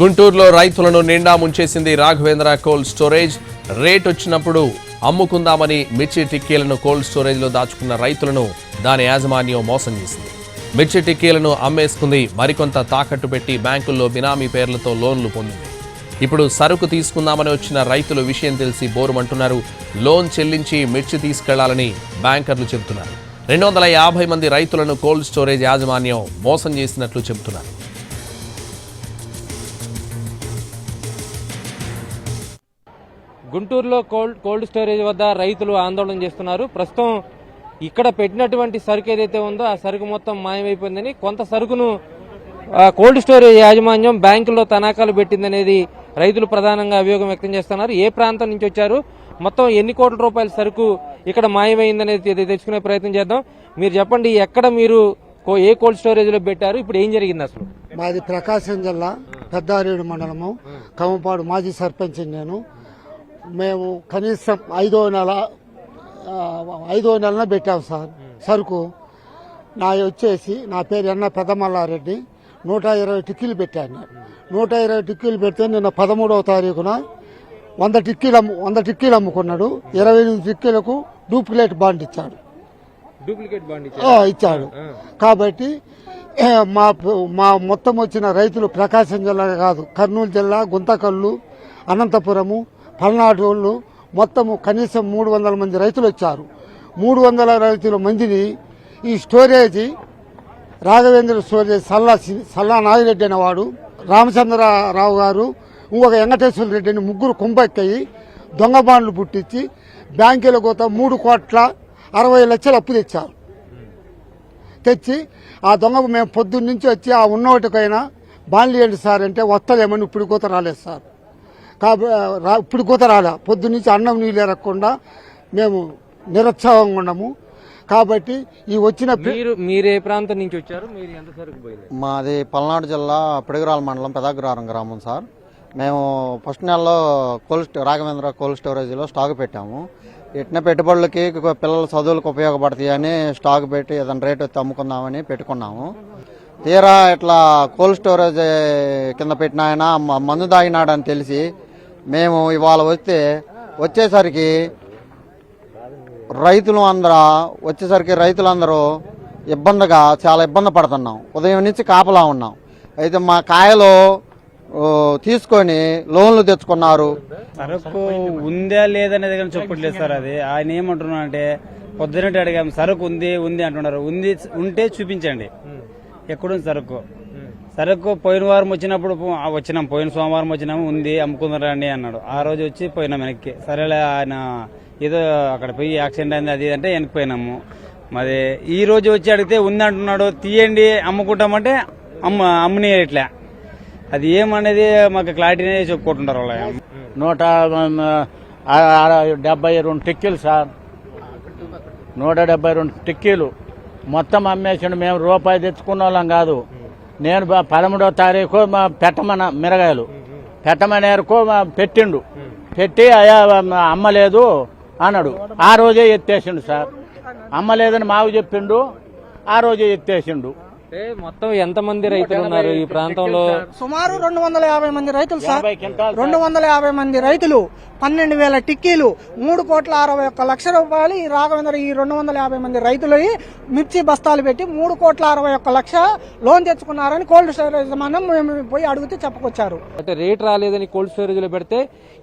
గుంటూరులో రైతులను నిండా ముంచేసింది రాఘవేంద్ర కోల్డ్ స్టోరేజ్. రేట్ వచ్చినప్పుడు అమ్ముకుందామని మిర్చి టిక్కీలను కోల్డ్ స్టోరేజ్లో దాచుకున్న రైతులను దాని యాజమాన్యం మోసం చేసింది. మిర్చి టిక్కీలను అమ్మేసుకుంది మరికొంత తాకట్టు పెట్టి బ్యాంకుల్లో బినామీ పేర్లతో లోన్లు పొందింది. ఇప్పుడు సరుకు తీసుకుందామని వచ్చిన రైతులు విషయం తెలిసి బోరుమంటున్నారు. లోన్ చెల్లించి మిర్చి తీసుకెళ్ళాలని బ్యాంకర్లు చెబుతున్నారు. రెండు వందల యాభై మంది రైతులను కోల్డ్ స్టోరేజ్ యాజమాన్యం మోసం చేసినట్లు చెబుతున్నారు. గుంటూరులో కోల్డ్ కోల్డ్ స్టోరేజ్ వద్ద రైతులు ఆందోళన చేస్తున్నారు. ప్రస్తుతం ఇక్కడ పెట్టినటువంటి సరుకు ఏదైతే ఉందో ఆ సరుకు మొత్తం మాయమైపోయిందని కొంత సరుకును కోల్డ్ స్టోరేజ్ యాజమాన్యం బ్యాంకుల్లో తనఖాలు పెట్టిందనేది రైతులు ప్రధానంగా అభియోగం వ్యక్తం చేస్తున్నారు. ఏ ప్రాంతం నుంచి వచ్చారు? మొత్తం ఎన్ని కోట్ల రూపాయల సరుకు ఇక్కడ మాయమైందనేది తెలుసుకునే ప్రయత్నం చేద్దాం. మీరు చెప్పండి ఎక్కడ మీరు కో- ఏ కోల్డ్ స్టోరేజ్లో పెట్టారు? ఇప్పుడు ఏం జరిగింది అసలు? మాది ప్రకాశం జిల్లా పెద్దారేడు మండలము కమ్మపాడు మాజీ సర్పంచ్ నేను. మేము కనీసం ఐదో నెల ఐదో నెలన పెట్టాం సార్ సరుకు. నా వచ్చేసి నా పేరు ఎన్న పెద్దమల్లారెడ్డి. నూట ఇరవై టిక్కీలు పెట్టాను. నేను. నూట ఇరవై టిక్కీలు పెడితే నిన్న పదమూడవ తారీఖున వంద టిక్కీలు అమ్ము వంద టిక్కీలు అమ్ముకున్నాడు. ఇరవై ఎనిమిది టిక్కీలకు డూప్లికేట్ బాండ్ ఇచ్చాడు. డూప్లికేట్ బాండ్ ఇచ్చాడు. కాబట్టి మా మా మొత్తం వచ్చిన రైతులు ప్రకాశం జిల్లా కాదు కర్నూలు జిల్లా గుంతకల్లు అనంతపురము పల్నాడు వాళ్ళు మొత్తము కనీసం మూడు వందల మంది రైతులు వచ్చారు. మూడు వందల రైతుల మందిని ఈ స్టోరేజీ రాఘవేంద్ర స్టోరేజ్ సల్లా సి- సల్లా నాగిరెడ్డి అనేవాడు రామచంద్రరావు గారు ఇంకొక వెంకటేశ్వర రెడ్డిని ముగ్గురు కుంభక్కయ్యి దొంగ బాండ్లు పుట్టించి బ్యాంకుల కోత మూడు కోట్ల అరవై లక్షలు అప్పు తెచ్చారు. తెచ్చి ఆ దొంగ మేము పొద్దున్న నుంచి వచ్చి ఆ ఉన్నోటికైనా బాండ్లు ఏంటి సార్ అంటే వస్తలేమని ఇప్పుడు కూత రాలేదు సార్. కాబట్టి ఇప్పుడు కూత రాలే. పొద్దున్న నుంచి అన్నం నీళ్ళు ఎరగకుండా మేము నిరుత్సాహంగా ఉన్నాము. కాబట్టి ఈ వచ్చిన మీరు ప్రాంతం నుంచి వచ్చారు? మీరు ఎంత సరుకు పోయింది మాది పల్నాడు జిల్లా పిడుగురాల మండలం పెదాగ్రహారం గ్రామం సార్. మేము ఫస్ట్ నెలలో కోల్డ్ స్టో- రాఘవేంద్ర కోల్డ్ స్టోరేజ్లో స్టాక్ పెట్టాము. పెట్టిన పెట్టుబడులకి పిల్లల చదువులకు ఉపయోగపడతాయి అని స్టాక్ పెట్టి ఏదైనా రేట్ అమ్ముకుందామని పెట్టుకున్నాము. తీరా ఇట్లా కోల్డ్ స్టోరేజ్ కింద పెట్టిన ఆయన మందు తాగినాడని తెలిసి మేము ఇవాళ వస్తే వచ్చేసరికి రైతులు అందరూ వచ్చేసరికి రైతులందరూ ఇబ్బందిగా చాలా ఇబ్బంది పడుతున్నాం. ఉదయం నుంచి కాపలా ఉన్నాం. అయితే మా కాయలు తీసుకొని లోన్లు తెచ్చుకున్నారు. సరుకు ఉందా లేదనేది కానీ చెప్పట్లేదు సార్ అది. ఆయన ఏమంటున్నా అంటే పొద్దునట్టు అడిగాం సరుకు ఉంది ఉంది అంటున్నారు. ఉంది ఉంటే చూపించండి. ఎక్కడుంది సరుకు? సరుకు పోయిన వారం వచ్చినప్పుడు పో- వచ్చినాం. పోయిన సోమవారం వచ్చినాము ఉంది అమ్ముకుందరండి అన్నాడు. ఆ రోజు వచ్చి పోయినాం వెనక్కి. సరేలే ఆయన ఏదో అక్కడ పోయి యాక్సిడెంట్ అయింది అది అంటే వెనక్కి పోయినాము. మరి ఈ రోజు వచ్చి అడిగితే ఉంది అంటున్నాడు తీయండి అమ్ముకుంటామంటే అమ్మ అమ్మని ఇట్లా. అది ఏమనేది మాకు క్లారిటీనే చెప్పుకుంటుంటారు వాళ్ళు నూట డెబ్బై రెండు టిక్కీలు సార్. నూట డెబ్బై రెండు టిక్కీలు. మొత్తం అమ్మేసిండు మేము రూపాయి తెచ్చుకున్న వాళ్ళం కాదు. నేను పదమూడో తారీఖు మా పెట్టమన మిరగాయలు. పెట్టమనేరుకో మా పెట్టిండు. పెట్టి అయ్యా అమ్మలేదు అన్నాడు. ఆ రోజే ఎత్తేసిండు సార్. అమ్మలేదని మాకు చెప్పిండు. ఆ రోజే ఎత్తేసిండు. అంటే మొత్తం ఎంతమంది రైతులు ఉన్నారు ఈ ప్రాంతంలో? సుమారు రెండు వందల యాభై మంది రైతులు సార్. రెండు వందల యాభై మంది రైతులు పన్నెండు వేల టిక్కీలు మూడు కోట్ల అరవై ఒక్క లక్ష రూపాయలు ఈ రాఘవేంద్ర ఈ రెండు వందల యాభై మంది రైతులు మిర్చి బస్తాలు పెట్టి మూడు కోట్ల అరవై ఒక్క లక్ష లోన్ తెచ్చుకున్నారని కోల్డ్ స్టోరేజ్ మనం మేము పోయి అడిగితే చెప్పుకొచ్చారు. అంటే రేట్ రాలేదని కోల్డ్ స్టోరేజ్లో పెడితే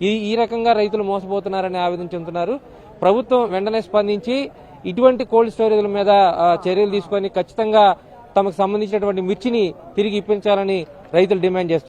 ఈ ఈ రకంగా రైతులు మోసపోతున్నారని ఆవేదన చెందుతున్నారు. ప్రభుత్వం వెంటనే స్పందించి ఇటువంటి కోల్డ్ స్టోరేజ్ల మీద చర్యలు తీసుకొని ఖచ్చితంగా తమకు సంబంధించినటువంటి మిర్చిని తిరిగి ఇప్పించాలని రైతులు డిమాండ్ చేస్తున్నారు.